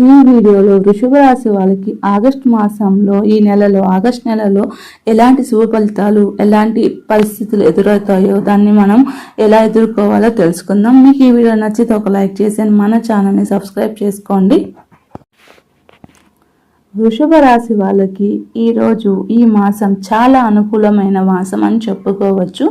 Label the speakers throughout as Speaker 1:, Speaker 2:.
Speaker 1: ఈ వీడియోలో వృషభ రాశి వాళ్ళకి ఆగస్ట్ మాసంలో ఈ నెలలో ఆగస్ట్ నెలలో ఎలాంటి శుభ ఫలితాలు ఎలాంటి పరిస్థితులు ఎదురవుతాయో దాన్ని మనం ఎలా ఎదుర్కోవాలో తెలుసుకుందాం. మీకు ఈ వీడియో నచ్చితే ఒక లైక్ చేసి మన ఛానల్ని సబ్స్క్రైబ్ చేసుకోండి. వృషభ రాశి వాళ్ళకి ఈరోజు ఈ మాసం చాలా అనుకూలమైన మాసం అని చెప్పుకోవచ్చు.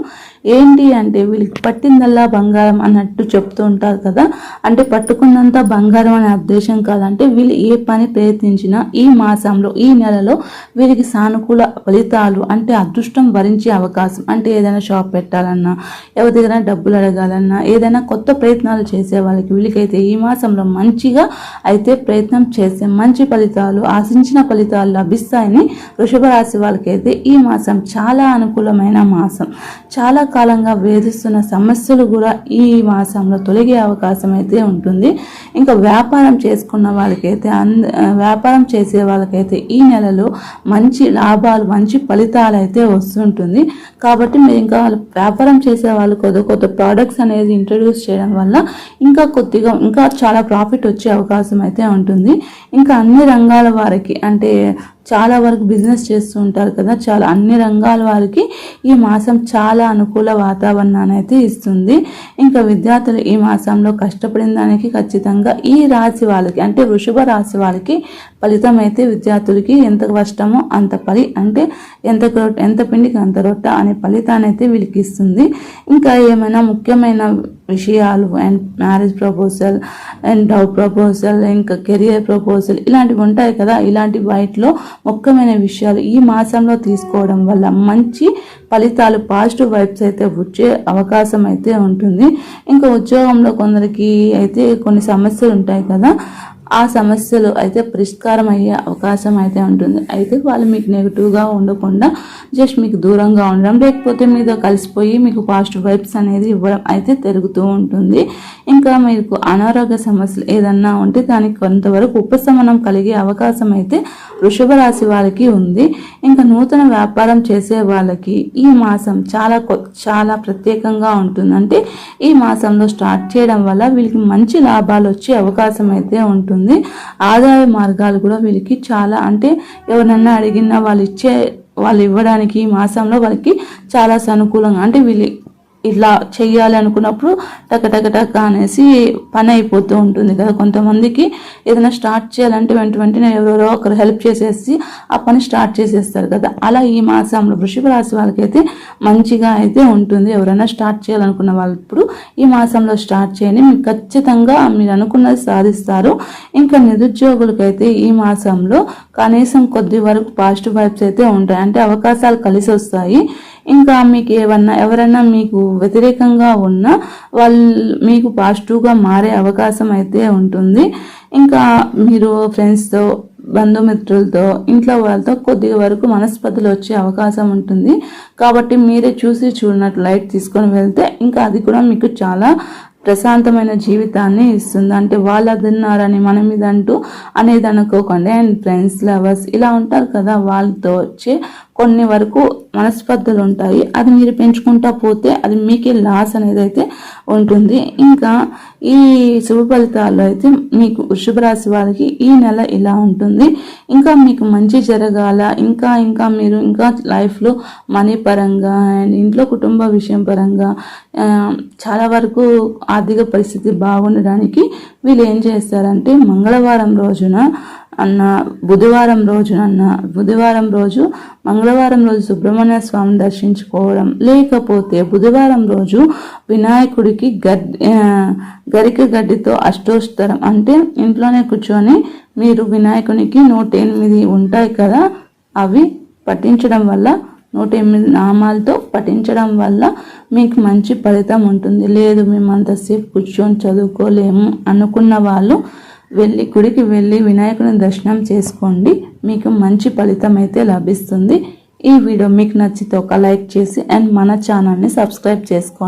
Speaker 1: ఏంటి అంటే వీళ్ళకి పట్టిందల్లా బంగారం అన్నట్టు చెప్తూ ఉంటారు కదా. అంటే పట్టుకున్నంత బంగారం అనే ఉద్దేశం కాదంటే వీళ్ళు ఏ పని ప్రయత్నించినా ఈ మాసంలో ఈ నెలలో వీరికి సానుకూల ఫలితాలు అంటే అదృష్టం భరించే అవకాశం. అంటే ఏదైనా షాప్ పెట్టాలన్నా ఎవరి దగ్గర డబ్బులు అడగాలన్నా ఏదైనా కొత్త ప్రయత్నాలు చేసే వాళ్ళకి వీళ్ళకైతే ఈ మాసంలో మంచిగా అయితే ప్రయత్నం చేస్తే మంచి ఫలితాలు ఆశించిన ఫలితాలు లభిస్తాయని వృషభ రాశి వాళ్ళకైతే ఈ మాసం చాలా అనుకూలమైన మాసం. చాలా కాలంగా వేధిస్తున్న సమస్యలు కూడా ఈ మాసంలో తొలగే అవకాశం అయితే ఉంటుంది. ఇంకా వ్యాపారం చేసుకున్న వాళ్ళకైతే అంద వ్యాపారం చేసే వాళ్ళకైతే ఈ నెలలో మంచి లాభాలు మంచి ఫలితాలు అయితే వస్తుంటుంది. కాబట్టి మీరు ఇంకా వ్యాపారం చేసే వాళ్ళు కొత్త కొత్త ప్రోడక్ట్స్ అనేది ఇంట్రడ్యూస్ చేయడం వల్ల ఇంకా కొద్దిగా ఇంకా చాలా ప్రాఫిట్ వచ్చే అవకాశం అయితే ఉంటుంది. ఇంకా అన్ని రంగాల వారికి అంటే చాలా వరకు బిజినెస్ చేస్తూ ఉంటారు కదా. చాలా అన్ని రంగాల వారికి ఈ మాసం చాలా అనుకూల వాతావరణాన్ని అయితే ఇస్తుంది. ఇంకా విద్యార్థులు ఈ మాసంలో కష్టపడిన దానికి ఖచ్చితంగా ఈ రాశి వాళ్ళకి అంటే వృషభ రాశి వాళ్ళకి ఫలితం అయితే విద్యార్థులకి ఎంత కష్టమో అంత పని అంటే ఎంత ఎంత పిండికి అంత రొట్ట అనే ఫలితాన్ని అయితే వీళ్ళకి ఇస్తుంది. ఇంకా ఏమైనా ముఖ్యమైన విషయాలు అండ్ మ్యారేజ్ ప్రపోజల్ అండ్ డౌ ప్రపోజల్ ఇంకా కెరియర్ ప్రపోజల్ ఇలాంటివి ఉంటాయి కదా. ఇలాంటి వాటిలో ముఖ్యమైన విషయాలు ఈ మాసంలో తీసుకోవడం వల్ల మంచి ఫలితాలు పాజిటివ్ వైబ్స్ అయితే వచ్చే అవకాశం అయితే ఉంటుంది. ఇంకా ఉద్యోగంలో కొందరికి అయితే కొన్ని సమస్యలు ఉంటాయి కదా. ఆ సమస్యలు అయితే పరిష్కారం అయ్యే అవకాశం అయితే ఉంటుంది. అయితే వాళ్ళు మీకు నెగిటివ్గా ఉండకుండా జస్ట్ మీకు దూరంగా ఉండడం లేకపోతే మీతో కలిసిపోయి మీకు పాజిటివ్ వైబ్స్ అనేది ఇవ్వడం అయితే జరుగుతూ ఉంటుంది. ఇంకా మీకు అనారోగ్య సమస్యలు ఏదన్నా ఉంటే దానికి కొంతవరకు ఉపశమనం కలిగే అవకాశం అయితే వృషభ రాశి వారికి ఉంది. ఇంకా నూతన వ్యాపారం చేసే వాళ్ళకి ఈ మాసం చాలా చాలా ప్రత్యేకంగా ఉంటుంది. అంటే ఈ మాసంలో స్టార్ట్ చేయడం వల్ల వీళ్ళకి మంచి లాభాలు వచ్చే అవకాశం అయితే ఉంటుంది. ఉంటుంది ఆదాయ మార్గాలు కూడా వీళ్ళకి చాలా అంటే ఎవరన్నా అడిగినా వాళ్ళు ఇచ్చే వాళ్ళు ఇవ్వడానికి మాసంలో వాళ్ళకి చాలా సానుకూలంగా అంటే వీళ్ళు ఇట్లా చెయ్యాలి అనుకున్నప్పుడు టక టక టక అనేసి పని అయిపోతూ ఉంటుంది కదా. కొంతమందికి ఏదైనా స్టార్ట్ చేయాలంటే వెంట వెంటనే ఎవరెవరో ఒకరు హెల్ప్ చేసేసి ఆ పని స్టార్ట్ చేసేస్తారు కదా. అలా ఈ మాసంలో వృషభ రాశి వాళ్ళకైతే మంచిగా అయితే ఉంటుంది. ఎవరైనా స్టార్ట్ చేయాలనుకున్న వాళ్ళు ఇప్పుడు ఈ మాసంలో స్టార్ట్ చేయని మీకు ఖచ్చితంగా మీరు అనుకున్నది సాధిస్తారు. ఇంకా నిరుద్యోగులకైతే ఈ మాసంలో కనీసం కొద్ది వరకు పాజిటివ్ వైబ్స్ అయితే ఉంటాయి. అంటే అవకాశాలు కలిసి వస్తాయి. ఇంకా మీకు ఏమన్నా ఎవరైనా మీకు వ్యతిరేకంగా ఉన్నా వాళ్ళు మీకు పాజిటివ్గా మారే అవకాశం అయితే ఉంటుంది. ఇంకా మీరు ఫ్రెండ్స్తో బంధుమిత్రులతో ఇంట్లో వాళ్ళతో కొద్దిగా వరకు మనస్పతులు వచ్చే అవకాశం ఉంటుంది. కాబట్టి మీరే చూసి చూడనట్టు లైట్ తీసుకొని వెళ్తే ఇంకా అది కూడా మీకు చాలా ప్రశాంతమైన జీవితాన్ని ఇస్తుంది. అంటే వాళ్ళు తిన్నారని మన మీద అంటూ అనేది అనుకోకండి. అండ్ ఫ్రెండ్స్ లవర్స్ ఇలా ఉంటారు కదా వాళ్ళతో వచ్చే కొన్ని వరకు మనస్పర్ధలు ఉంటాయి. అది మీరు పెంచుకుంటా పోతే అది మీకే లాస్ అనేది అయితే ఉంటుంది. ఇంకా ఈ శుభ ఫలితాల్లో అయితే మీకు వృషభ రాశి వారికి ఈ నెల ఇలా ఉంటుంది. ఇంకా మీకు మంచి జరగాల ఇంకా ఇంకా మీరు ఇంకా లైఫ్లో మనీ పరంగా అండ్ ఇంట్లో కుటుంబ విషయం పరంగా చాలా వరకు ఆర్థిక పరిస్థితి బాగుండడానికి వీళ్ళు ఏం చేస్తారంటే మంగళవారం రోజున అన్న బుధవారం రోజు అన్న బుధవారం రోజు మంగళవారం రోజు సుబ్రహ్మణ్య స్వామిని దర్శించుకోవడం లేకపోతే బుధవారం రోజు వినాయకుడికి గడ్డి గరిక గడ్డితో అష్టోత్తరం. అంటే ఇంట్లోనే కూర్చొని మీరు వినాయకునికి నూట ఎనిమిది ఉంటాయి కదా అవి పఠించడం వల్ల నూట ఎనిమిది నామాలతో పఠించడం వల్ల మీకు మంచి ఫలితం ఉంటుంది. లేదు మేము అంతసేపు కూర్చొని చదువుకోలేము అనుకున్న వాళ్ళు వెళ్ళి గుడికి వెళ్ళి వినాయకుని దర్శనం చేసుకోండి. మీకు మంచి ఫలితం అయితే లభిస్తుంది. ఈ వీడియో మీకు నచ్చితే ఒక లైక్ చేసి అండ్ మన ఛానల్ని సబ్స్క్రైబ్ చేసుకోండి.